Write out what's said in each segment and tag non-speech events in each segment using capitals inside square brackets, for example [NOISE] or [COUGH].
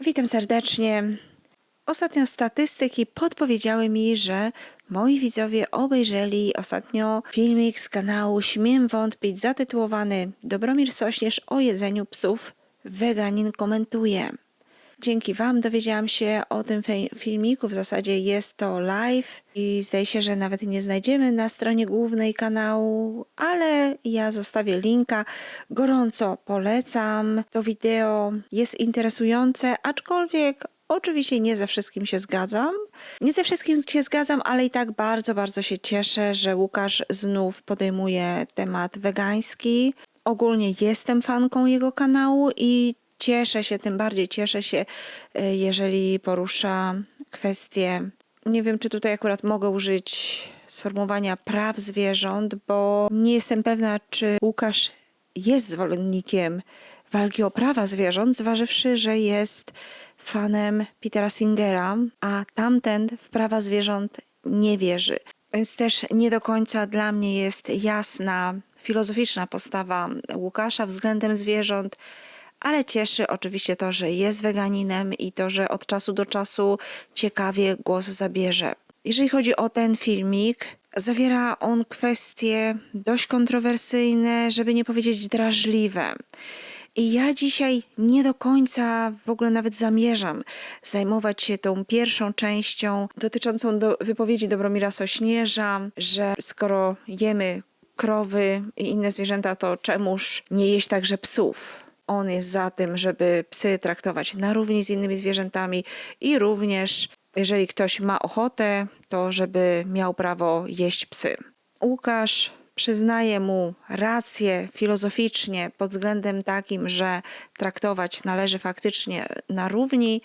Witam serdecznie. Ostatnio statystyki podpowiedziały mi, że moi widzowie obejrzeli ostatnio filmik z kanału Śmiem Wątpić zatytułowany Dobromir Sośnierz o jedzeniu psów. Weganin komentuje. Dzięki Wam dowiedziałam się o tym filmiku. W zasadzie jest to live i zdaje się, że nawet nie znajdziemy na stronie głównej kanału, ale ja zostawię linka. Gorąco polecam. To wideo jest interesujące, aczkolwiek Oczywiście nie ze wszystkim się zgadzam. Nie ze wszystkim się zgadzam, ale i tak bardzo, bardzo się cieszę, że Łukasz znów podejmuje temat wegański. Ogólnie jestem fanką jego kanału i cieszę się, tym bardziej cieszę się, e, jeżeli porusza kwestie. Nie wiem, czy tutaj akurat mogę użyć sformułowania praw zwierząt, bo nie jestem pewna, czy Łukasz jest zwolennikiem walki o prawa zwierząt, zważywszy, że jest fanem Petera Singera, a tamten w prawa zwierząt nie wierzy. Więc też nie do końca dla mnie jest jasna, filozoficzna postawa Łukasza względem zwierząt, ale cieszy oczywiście to, że jest weganinem i to, że od czasu do czasu ciekawie głos zabierze. Jeżeli chodzi o ten filmik, zawiera on kwestie dość kontrowersyjne, żeby nie powiedzieć drażliwe. I ja dzisiaj nie do końca w ogóle nawet zamierzam zajmować się tą pierwszą częścią dotyczącą do wypowiedzi Dobromira Sośnierza, że skoro jemy krowy i inne zwierzęta, to czemuż nie jeść także psów? On jest za tym, żeby psy traktować na równi z innymi zwierzętami i również, jeżeli ktoś ma ochotę, to żeby miał prawo jeść psy. Łukasz przyznaje mu rację filozoficznie pod względem takim, że traktować należy faktycznie na równi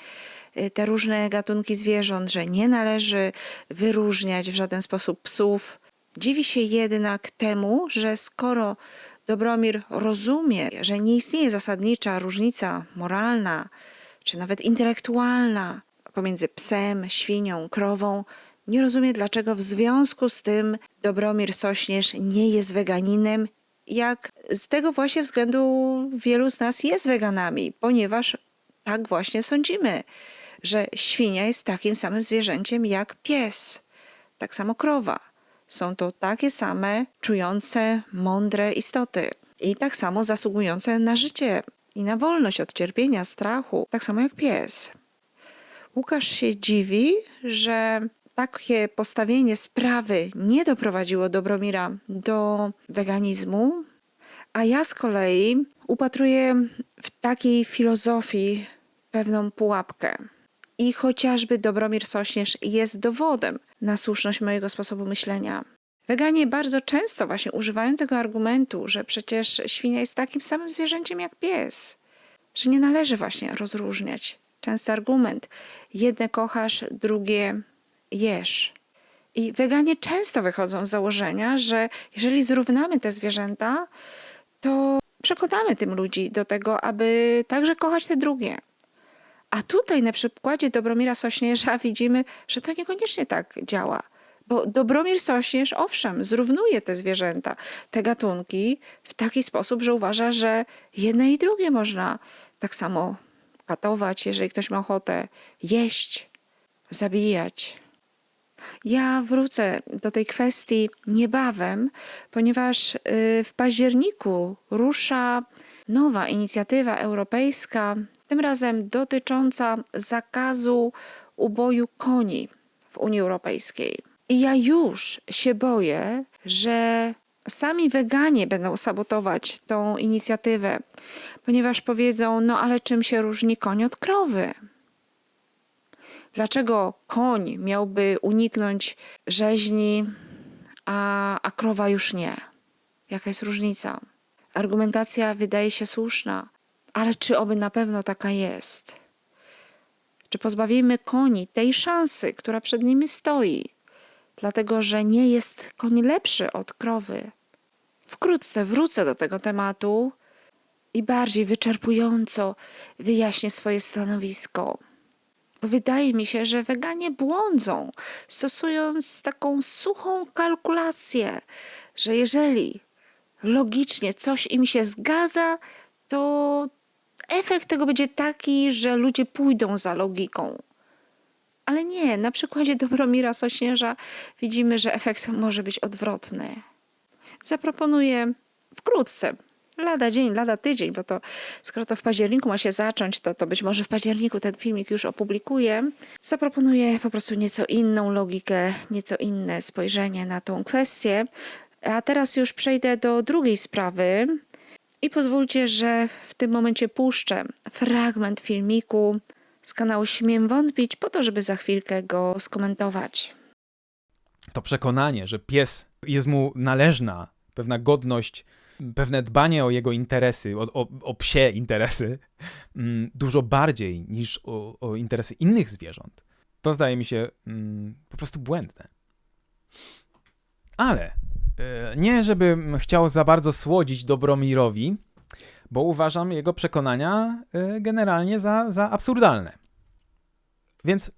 te różne gatunki zwierząt, że nie należy wyróżniać w żaden sposób psów. Dziwi się jednak temu, że skoro Dobromir rozumie, że nie istnieje zasadnicza różnica moralna czy nawet intelektualna pomiędzy psem, świnią, krową, nie rozumie, dlaczego w związku z tym Dobromir Sośnierz nie jest weganinem, jak z tego właśnie względu wielu z nas jest weganami, ponieważ tak właśnie sądzimy, że świnia jest takim samym zwierzęciem jak pies, tak samo krowa. Są to takie same czujące, mądre istoty i tak samo zasługujące na życie i na wolność od cierpienia, strachu, tak samo jak pies. Łukasz się dziwi, że takie postawienie sprawy nie doprowadziło Dobromira do weganizmu, a ja z kolei upatruję w takiej filozofii pewną pułapkę. I chociażby Dobromir Sośnierz jest dowodem na słuszność mojego sposobu myślenia. Weganie bardzo często właśnie używają tego argumentu, że przecież świnia jest takim samym zwierzęciem jak pies, że nie należy właśnie rozróżniać. Częsty argument. Jedne kochasz, drugie jesz. I weganie często wychodzą z założenia, że jeżeli zrównamy te zwierzęta, to przekonamy tym ludzi do tego, aby także kochać te drugie. A tutaj na przykładzie Dobromira Sośnierza widzimy, że to niekoniecznie tak działa. Bo Dobromir Sośnierz, owszem, zrównuje te zwierzęta, te gatunki w taki sposób, że uważa, że jedne i drugie można tak samo katować, jeżeli ktoś ma ochotę, jeść, zabijać. Ja wrócę do tej kwestii niebawem, ponieważ y, w październiku rusza nowa inicjatywa europejska, tym razem dotycząca zakazu uboju koni w Unii Europejskiej. I ja już się boję, że sami weganie będą sabotować tą inicjatywę, ponieważ powiedzą: No, ale czym się różni koń od krowy? Dlaczego koń miałby uniknąć rzeźni, a, a krowa już nie? Jaka jest różnica? Argumentacja wydaje się słuszna, ale czy oby na pewno taka jest? Czy pozbawimy koni tej szansy, która przed nimi stoi, dlatego że nie jest koń lepszy od krowy? Wkrótce wrócę do tego tematu i bardziej wyczerpująco wyjaśnię swoje stanowisko. Bo wydaje mi się, że weganie błądzą, stosując taką suchą kalkulację, że jeżeli logicznie coś im się zgadza, to efekt tego będzie taki, że ludzie pójdą za logiką. Ale nie, na przykładzie Dobromira Sośnierza widzimy, że efekt może być odwrotny. Zaproponuję wkrótce, lada dzień, lada tydzień, bo to skoro to w październiku ma się zacząć, to, to być może w październiku ten filmik już opublikuję. Zaproponuję po prostu nieco inną logikę, nieco inne spojrzenie na tą kwestię. A teraz już przejdę do drugiej sprawy i pozwólcie, że w tym momencie puszczę fragment filmiku z kanału Śmiem Wątpić, po to, żeby za chwilkę go skomentować. to przekonanie, że pies jest mu należna pewna godność, pewne dbanie o jego interesy, o, o, o psie interesy, mm, dużo bardziej niż o, o interesy innych zwierząt, to zdaje mi się mm, po prostu błędne. Ale e, nie, żebym chciał za bardzo słodzić Dobromirowi, bo uważam jego przekonania e, generalnie za, za absurdalne. Więc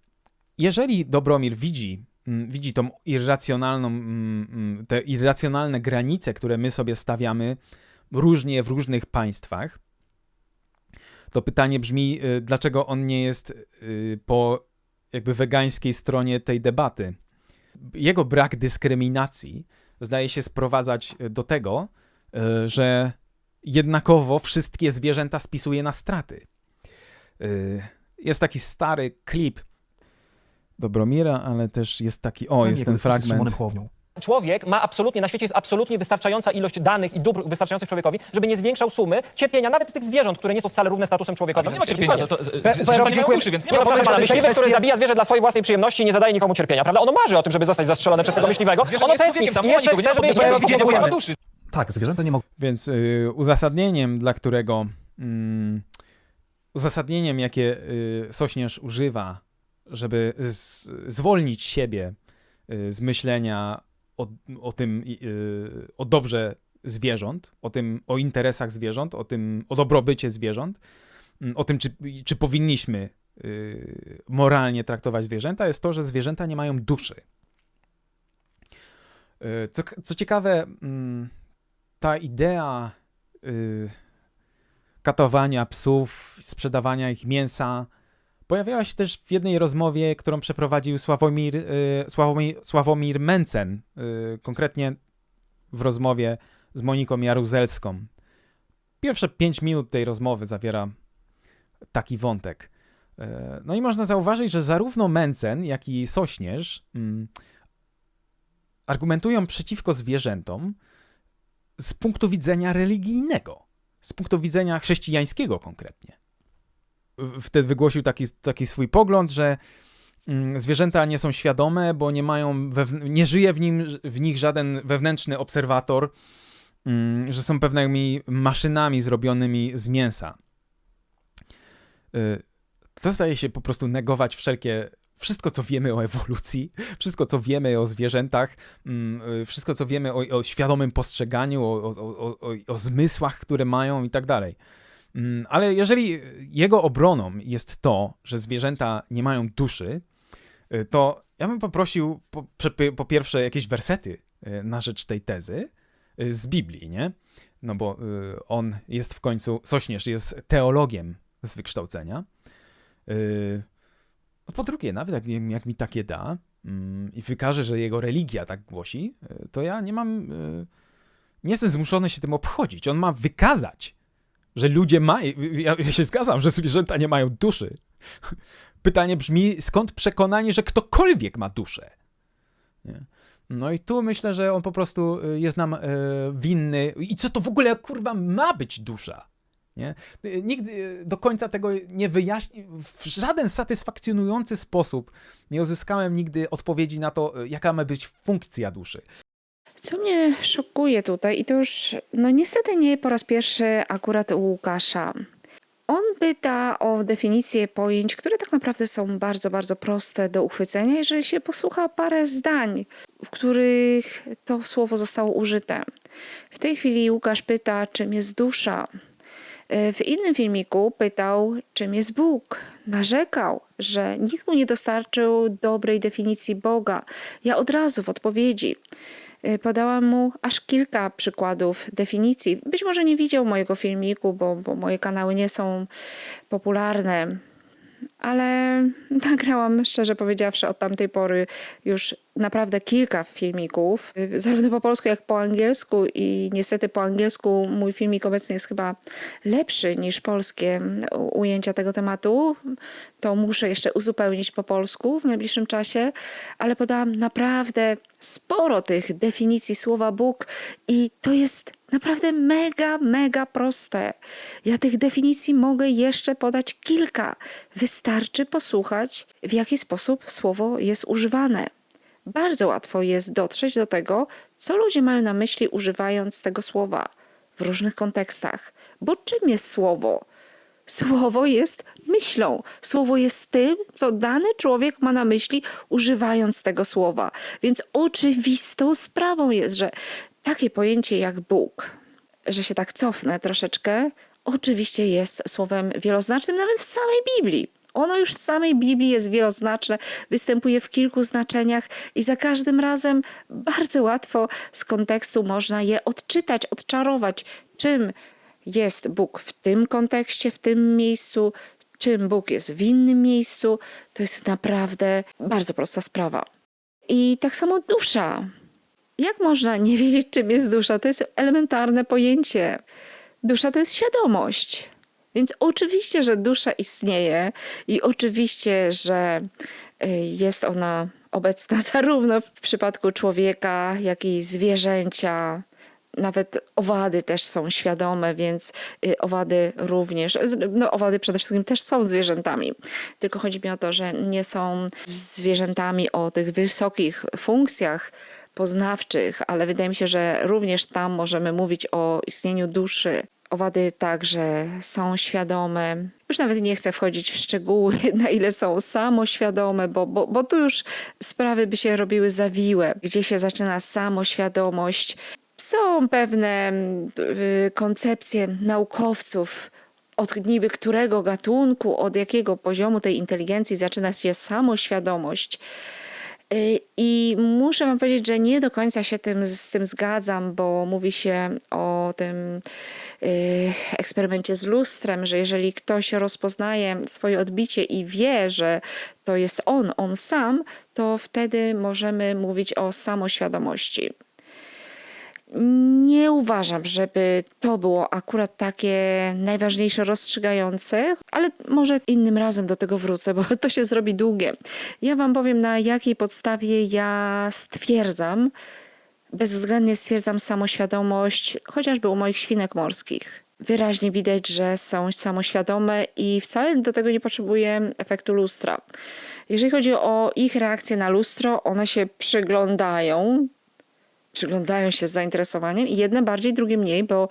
jeżeli Dobromir widzi, mm, widzi tą irracjonalną, mm, mm, te irracjonalne granice, które my sobie stawiamy różnie w różnych państwach, to pytanie brzmi, y, dlaczego on nie jest po jakby wegańskiej stronie tej debaty. Jego brak dyskryminacji zdaje się sprowadzać do tego, y, że jednakowo wszystkie zwierzęta spisuje na straty. Y, Jest taki stary klip Dobromira, ale też jest taki, o, jest Jego ten z Szymonem fragment. Hołownią. Człowiek ma absolutnie, na świecie jest absolutnie wystarczająca ilość danych i dóbr wystarczających człowiekowi, żeby nie zwiększał sumy cierpienia nawet tych zwierząt, które nie są wcale równe statusem człowiekowym. Ale nie ma cierpienia, to, to, nie dziękuję. duszy, więc nie Nie, ma problemu. myśliwy, który zabija zwierzę dla swojej własnej przyjemności, nie zadaje nikomu cierpienia, prawda? Ono marzy o tym, żeby zostać zastrzelone przez tego myśliwego. Ono nie jest człowiekiem, tam nie ma nikogo, nie ma duszy. Tak, zwierzęta nie mogą Więc y, uzasadnieniem, dla którego mm, uzasadnieniem, jakie y, Sośnierz używa, żeby zwolnić siebie y, z myślenia o, o tym, y, o dobrze zwierząt, o tym, o interesach zwierząt, o tym, o dobrobycie zwierząt, mm, o tym, czy, czy powinniśmy y, moralnie traktować zwierzęta, jest to, że zwierzęta nie mają duszy. Y, Co, co ciekawe, mm, ta idea katowania psów, sprzedawania ich mięsa pojawiała się też w jednej rozmowie, którą przeprowadził Sławomir, y, Sławomir, Sławomir Mencen, y, konkretnie w rozmowie z Moniką Jaruzelską. Pierwsze pięć minut tej rozmowy zawiera taki wątek. Y, No i można zauważyć, że zarówno Mencen, jak i Sośnierz mm, argumentują przeciwko zwierzętom, z punktu widzenia religijnego, z punktu widzenia chrześcijańskiego konkretnie. Wtedy wygłosił taki, taki swój pogląd, że mm, zwierzęta nie są świadome, bo nie mają, nie żyje w, nim, w nich żaden wewnętrzny obserwator, mm, że są pewnymi maszynami zrobionymi z mięsa. Y, To zdaje się po prostu negować wszelkie, wszystko co wiemy o ewolucji, [LAUGHS] wszystko co wiemy o zwierzętach, mm, y, wszystko, co wiemy o, o świadomym postrzeganiu, o, o, o zmysłach, które mają i tak dalej. Mm, Ale jeżeli jego obroną jest to, że zwierzęta nie mają duszy, y, to ja bym poprosił po, po pierwsze jakieś wersety y, na rzecz tej tezy y, z Biblii, nie? No bo on jest w końcu, Sośnierz jest teologiem z wykształcenia. No po drugie, nawet jak, jak mi takie da mm, i wykaże, że jego religia tak głosi, to ja nie mam. Nie jestem zmuszony się tym obchodzić. On ma wykazać, że ludzie mają. Ja, ja się zgadzam, że zwierzęta nie mają duszy. Pytanie brzmi, skąd przekonanie, że ktokolwiek ma duszę? Nie? No i tu myślę, że on po prostu y, jest nam y, winny. I co to w ogóle kurwa ma być dusza? Nie? Y, Nigdy y, do końca tego nie wyjaśni, w żaden satysfakcjonujący sposób nie uzyskałem nigdy odpowiedzi na to, jaka ma być funkcja duszy. Co mnie szokuje tutaj, i to już no niestety nie po raz pierwszy akurat u Łukasza. On pyta o definicję pojęć, które tak naprawdę są bardzo, bardzo proste do uchwycenia, jeżeli się posłucha parę zdań, w których to słowo zostało użyte. W tej chwili Łukasz pyta, czym jest dusza. W innym filmiku pytał, czym jest Bóg. Narzekał, że nikt mu nie dostarczył dobrej definicji Boga. Ja od razu w odpowiedzi Podałam mu aż kilka przykładów definicji. Być może nie widział mojego filmiku, bo, bo moje kanały nie są popularne, ale [LAUGHS] nagrałam, szczerze powiedziawszy, od tamtej pory już naprawdę kilka filmików, y, zarówno po polsku, jak po angielsku i niestety po angielsku mój filmik obecny jest chyba lepszy niż polskie u- ujęcia tego tematu. To muszę jeszcze uzupełnić po polsku w najbliższym czasie, ale podałam naprawdę sporo tych definicji słowa Bóg i to jest naprawdę mega, mega proste. Ja tych definicji mogę jeszcze podać kilka. Wystarczy posłuchać, w jaki sposób słowo jest używane. Bardzo łatwo jest dotrzeć do tego, co ludzie mają na myśli, używając tego słowa w różnych kontekstach. Bo czym jest słowo? Słowo jest myślą. Słowo jest tym, co dany człowiek ma na myśli, używając tego słowa. Więc oczywistą sprawą jest, że takie pojęcie jak Bóg, że się tak cofnę troszeczkę, oczywiście jest słowem wieloznacznym, nawet w samej Biblii. Ono już w samej Biblii jest wieloznaczne, występuje w kilku znaczeniach i za każdym razem bardzo łatwo z kontekstu można je odczytać, odczarować, czym jest Bóg w tym kontekście, w tym miejscu, czym Bóg jest w innym miejscu. To jest naprawdę bardzo prosta sprawa. I tak samo dusza. Jak można nie wiedzieć, czym jest dusza? To jest elementarne pojęcie. Dusza to jest świadomość. Więc oczywiście, że dusza istnieje i oczywiście, że y, jest ona obecna [LAUGHS] zarówno w przypadku człowieka, jak i zwierzęcia. Nawet owady też są świadome, więc y, owady również. No, owady przede wszystkim też są zwierzętami. Tylko chodzi mi o to, że nie są zwierzętami o tych wysokich funkcjach poznawczych, ale wydaje mi się, że również tam możemy mówić o istnieniu duszy. Owady także są świadome. Już nawet nie chcę wchodzić w szczegóły, [LAUGHS] na ile są samoświadome, bo, bo, bo tu już sprawy by się robiły zawiłe, gdzie się zaczyna samoświadomość. Są pewne y, koncepcje naukowców, od niby którego gatunku, od jakiego poziomu tej inteligencji zaczyna się samoświadomość. Y, I muszę wam powiedzieć, że nie do końca się tym, z tym zgadzam, bo mówi się o tym y, eksperymencie z lustrem, że jeżeli ktoś rozpoznaje swoje odbicie i wie, że to jest on, on sam, to wtedy możemy mówić o samoświadomości. Nie uważam, żeby to było akurat takie najważniejsze, rozstrzygające, ale może innym razem do tego wrócę, bo to się zrobi długie. Ja Wam powiem, na jakiej podstawie ja stwierdzam, bezwzględnie stwierdzam samoświadomość, chociażby u moich świnek morskich. Wyraźnie widać, że są samoświadome i wcale do tego nie potrzebuję efektu lustra. Jeżeli chodzi o ich reakcję na lustro, one się przyglądają, przyglądają się z zainteresowaniem i jedne bardziej, drugie mniej, bo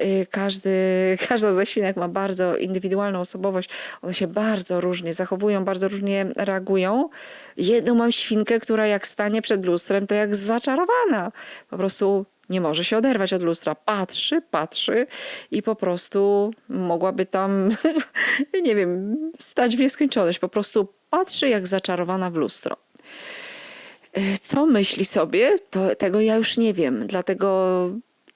y, każdy, [LAUGHS] każda ze świnek ma bardzo indywidualną osobowość. One się bardzo różnie zachowują, bardzo różnie reagują. Jedną mam świnkę, która jak stanie przed lustrem, to jak zaczarowana. Po prostu nie może się oderwać od lustra. Patrzy, patrzy i po prostu mogłaby tam, [LAUGHS] nie wiem, stać w nieskończoność. Po prostu patrzy jak zaczarowana w lustro. Co myśli sobie, to tego ja już nie wiem. Dlatego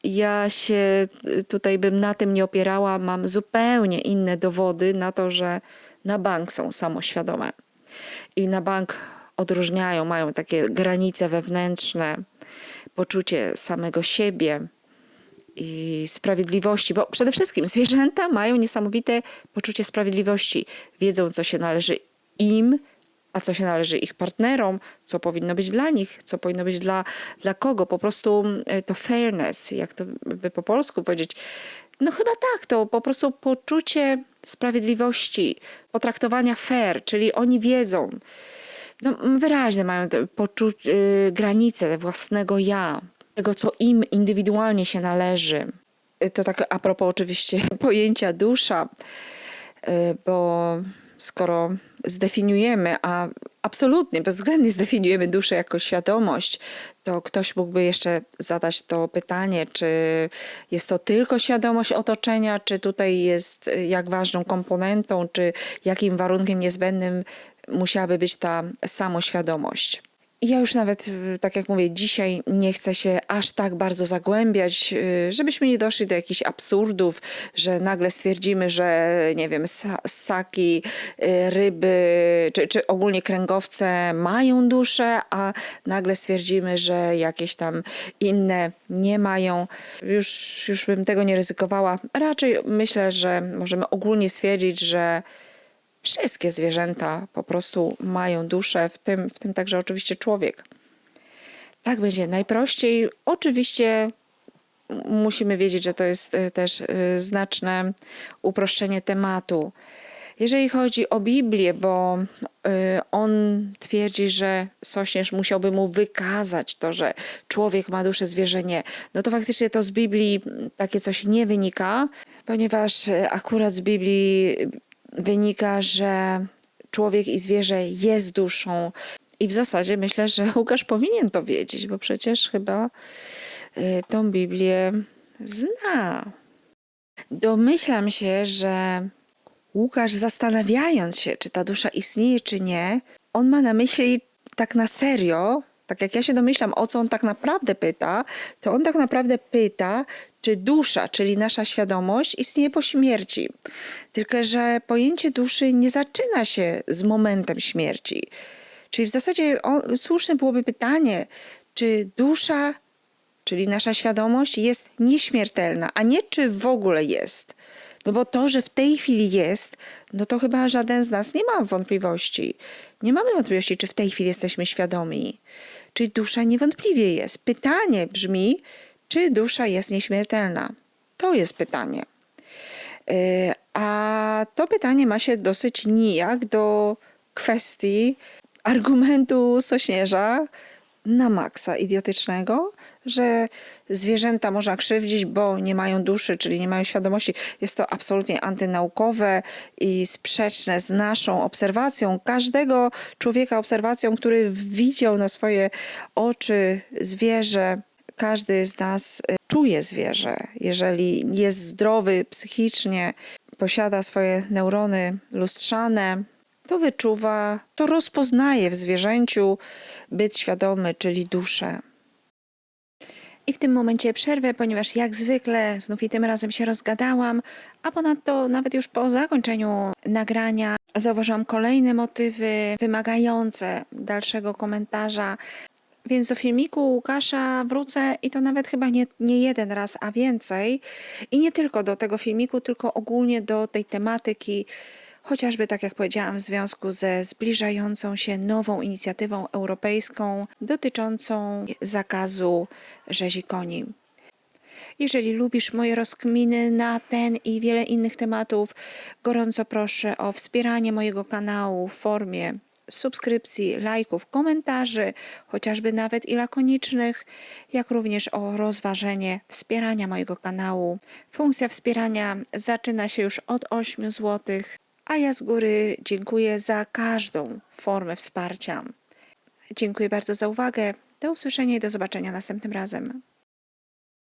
ja się tutaj bym na tym nie opierała. Mam zupełnie inne dowody na to, że na bank są samoświadome. I na bank odróżniają, mają takie granice wewnętrzne, poczucie samego siebie i sprawiedliwości, bo przede wszystkim zwierzęta mają niesamowite poczucie sprawiedliwości. Wiedzą, co się należy im, a co się należy ich partnerom, co powinno być dla nich, co powinno być dla, dla kogo. Po prostu e, to fairness, jak to by po polsku powiedzieć. No chyba tak, to po prostu poczucie sprawiedliwości, potraktowania fair, czyli oni wiedzą, no, wyraźne mają te poczu- y, granice własnego ja, tego, co im indywidualnie się należy. Y, To tak a propos oczywiście [LAUGHS] pojęcia dusza, y, bo skoro zdefiniujemy, a absolutnie, bezwzględnie zdefiniujemy duszę jako świadomość, to ktoś mógłby jeszcze zadać to pytanie, czy jest to tylko świadomość otoczenia, czy tutaj jest y, jak ważną komponentą, czy jakim warunkiem niezbędnym musiałaby być ta samoświadomość. Ja już nawet, y, tak jak mówię, dzisiaj nie chcę się aż tak bardzo zagłębiać, y, żebyśmy nie doszli do jakichś absurdów, że nagle stwierdzimy, że nie wiem, sa- ssaki, y, ryby, czy, czy ogólnie kręgowce mają duszę, a nagle stwierdzimy, że jakieś tam inne nie mają. Już, już bym tego nie ryzykowała. Raczej myślę, że możemy ogólnie stwierdzić, że wszystkie zwierzęta po prostu mają duszę, w tym, w tym także oczywiście człowiek. Tak będzie najprościej. Oczywiście musimy wiedzieć, że to jest y, też y, znaczne uproszczenie tematu. Jeżeli chodzi o Biblię, bo y, on twierdzi, że sośnierz musiałby mu wykazać to, że człowiek ma duszę, zwierzę nie, no to faktycznie to z Biblii takie coś nie wynika, ponieważ akurat z Biblii wynika, że człowiek i zwierzę jest duszą. I w zasadzie myślę, że Łukasz powinien to wiedzieć, bo przecież chyba y, tą Biblię zna. Domyślam się, że Łukasz, zastanawiając się, czy ta dusza istnieje, czy nie, on ma na myśli tak na serio, tak jak ja się domyślam, o co on tak naprawdę pyta, to on tak naprawdę pyta, czy dusza, czyli nasza świadomość, istnieje po śmierci. Tylko, że pojęcie duszy nie zaczyna się z momentem śmierci. Czyli w zasadzie o, słuszne byłoby pytanie, czy dusza czyli nasza świadomość jest nieśmiertelna, a nie czy w ogóle jest. No bo to, że w tej chwili jest, no to chyba żaden z nas nie ma wątpliwości. Nie mamy wątpliwości, czy w tej chwili jesteśmy świadomi. Czy dusza niewątpliwie jest. Pytanie brzmi, czy dusza jest nieśmiertelna? To jest pytanie. Yy, A to pytanie ma się dosyć nijak do kwestii argumentu sośnierza na maksa idiotycznego, że zwierzęta można krzywdzić, bo nie mają duszy, czyli nie mają świadomości. Jest to absolutnie antynaukowe i sprzeczne z naszą obserwacją, każdego człowieka obserwacją, który widział na swoje oczy zwierzę. Każdy z nas y, czuje zwierzę. Jeżeli jest zdrowy psychicznie, posiada swoje neurony lustrzane, to wyczuwa, to rozpoznaje w zwierzęciu byt świadomy, czyli duszę. I w tym momencie przerwę, ponieważ jak zwykle znów i tym razem się rozgadałam, a ponadto nawet już po zakończeniu nagrania zauważyłam kolejne motywy wymagające dalszego komentarza. Więc do filmiku Łukasza wrócę i to nawet chyba nie, nie jeden raz, a więcej. I nie tylko do tego filmiku, tylko ogólnie do tej tematyki, chociażby tak jak powiedziałam, w związku ze zbliżającą się nową inicjatywą europejską dotyczącą zakazu rzezi koni. Jeżeli lubisz moje rozkminy na ten i wiele innych tematów, gorąco proszę o wspieranie mojego kanału w formie subskrypcji, lajków, komentarzy, chociażby nawet i lakonicznych, jak również o rozważenie wspierania mojego kanału. Funkcja wspierania zaczyna się już od 8 zł, a ja z góry dziękuję za każdą formę wsparcia. Dziękuję bardzo za uwagę. Do usłyszenia i do zobaczenia następnym razem.